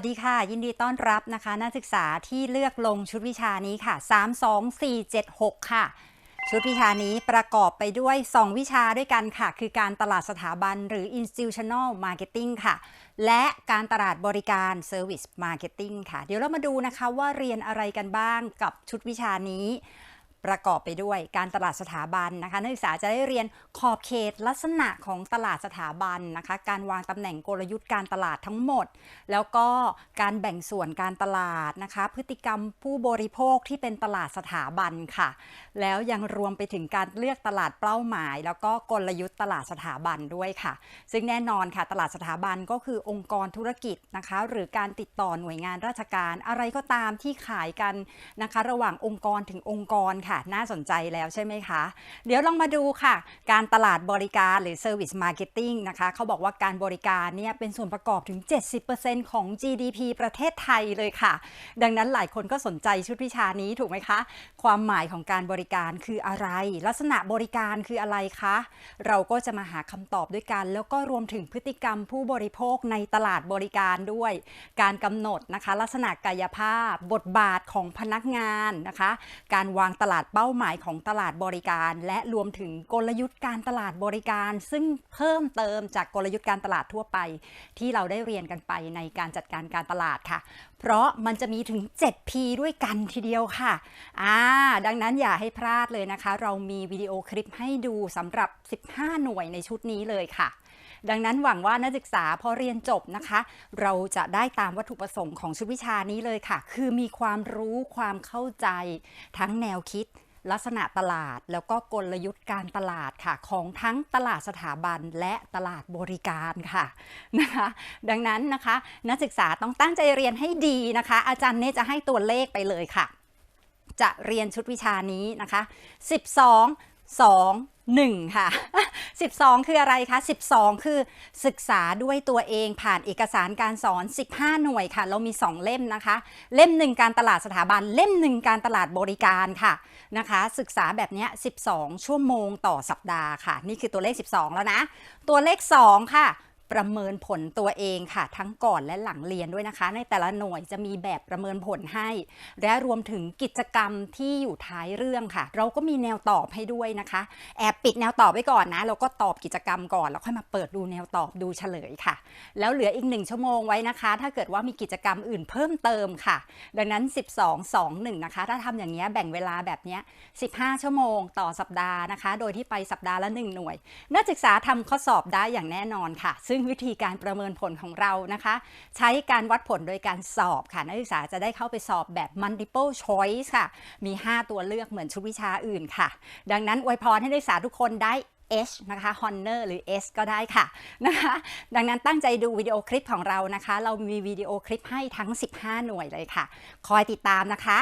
วัสดีค่ะ ยินดีต้อนรับนะคะ นักศึกษาที่เลือกลงชุดวิชานี้ค่ะ 32476 ค่ะ ชุดวิชานี้ประกอบไปด้วย 2 วิชาด้วยกันค่ะ คือการตลาดสถาบันหรือ institutional marketing ค่ะ และการตลาดบริการ service marketing ค่ะ เดี๋ยวเรามาดูนะคะว่าเรียนอะไรกันบ้างกับชุดวิชานี้ ประกอบไปด้วยการตลาดสถาบันนะคะนักศึกษาจะได้เรียนขอบเขตลักษณะของตลาดสถาบันนะคะ การวางตำแหน่งกลยุทธ์การตลาดทั้งหมด แล้วก็การแบ่งส่วนการตลาดนะคะ พฤติกรรมผู้บริโภคที่เป็นตลาดสถาบันค่ะ แล้วยังรวมไปถึงการเลือกตลาดเป้าหมาย แล้วก็กลยุทธ์ตลาดสถาบันด้วยค่ะ ซึ่งแน่นอนค่ะ ตลาดสถาบันก็คือองค์กรธุรกิจนะคะ หรือการติดต่อหน่วยงานราชการอะไรก็ตามที่ขายกันนะคะ ระหว่างองค์กรถึงองค์กรค่ะน่าสนใจแล้วใช่ไหมคะ เดี๋ยวลองมาดูค่ะ การตลาดบริการหรือ Service Marketing นะคะ เขาบอกว่าการบริการเนี่ยเป็นส่วนประกอบถึง 70%ของ GDP ประเทศไทยเลยค่ะ ดังนั้นหลายคนก็สนใจชุดวิชานี้ถูกไหมคะ ความหมายของการบริการคืออะไร ลักษณะบริการคืออะไรคะ เราก็จะมาหาคำตอบด้วยกัน แล้วก็รวมถึงพฤติกรรมผู้บริโภคในตลาดบริการด้วย การกำหนดนะคะ ลักษณะกายภาพ บทบาทของพนักงานนะคะ การวางตลาดเป้าหมายของตลาดบริการ และรวมถึงกลยุทธ์การตลาดบริการ ซึ่งเพิ่มเติมจากกลยุทธ์การตลาดทั่วไป ที่เราได้เรียนกันไปในการจัดการการตลาดค่ะ เพราะมันจะมีถึง 7P ด้วยกันทีเดียวค่ะอ่าดังนั้นอย่าให้พลาดเลยนะคะ เรามีวิดีโอคลิปให้ดูสำหรับ 15 หน่วยในชุดนี้เลยค่ะ ดังนั้นหวังว่านักศึกษาพอเรียนจบนะคะ เราจะได้ตามวัตถุประสงค์ของชุดวิชานี้เลยค่ะ คือมีความรู้ความเข้าใจทั้งแนวคิดลักษณะตลาดแล้วก็กลยุทธ์การตลาดค่ะ ของทั้งตลาดสถาบันและตลาดบริการค่ะนะคะ ดังนั้นนะคะ นักศึกษาต้องตั้งใจเรียนให้ดีนะคะ อาจารย์เน่จะให้ตัวเลขไปเลยค่ะ จะเรียนชุดวิชานี้นะคะ 12 2 1 ค่ะ 12 คืออะไรคะ 12 คือศึกษาด้วยตัวเองผ่านเอกสารการสอน 15 หน่วยค่ะ เรามี 2 เล่มนะคะ เล่ม1การตลาดสถาบัน เล่ม1การตลาดบริการค่ะนะคะ ศึกษาแบบนี้ 12 ชั่วโมงต่อสัปดาห์ค่ะ นี่คือตัวเลข 12 แล้วนะ ตัวเลข 2 ค่ะ ประเมินผลตัวเองค่ะ ทั้งก่อนและหลังเรียนด้วยนะคะ ในแต่ละหน่วยจะมีแบบประเมินผลให้ และรวมถึงกิจกรรมที่อยู่ท้ายเรื่องค่ะ เราก็มีแนวตอบให้ด้วยนะคะ แอบปิดแนวตอบไว้ก่อนนะเราก็ตอบกิจกรรมก่อนแล้วค่อยมาเปิดดูแนวตอบดูเฉลยค่ะ แล้วเหลืออีกหนึ่งชั่วโมงไว้นะคะ ถ้าเกิดว่ามีกิจกรรมอื่นเพิ่มเติมค่ะ ดังนั้น 12 2 1 นะคะ ถ้าทำอย่างนี้แบ่งเวลาแบบนี้15 ชั่วโมงต่อสัปดาห์นะคะ โดยที่ไปสัปดาห์ละ 1 หน่วย นักศึกษาทำข้อสอบได้อย่างแน่นอนค่ะ ซึ่งงวิธีการประเมินผลของเรานะคะ ใช้การวัดผลโดยการสอบค่ะ นักศึกษาจะได้เข้าไปสอบแบบ multiple choice ค่ะ มี 5 ตัวเลือกเหมือนชุดวิชาอื่นค่ะ ดังนั้นอวยพรให้นักศึกษาทุกคนได้ H นะคะ Honor หรือ S ก็ได้ค่ะนะคะ ดังนั้นตั้งใจดูวิดีโอคลิปของเรานะคะ เรามีวิดีโอคลิปให้ทั้ง 15 หน่วยเลยค่ะ คอยติดตามนะคะ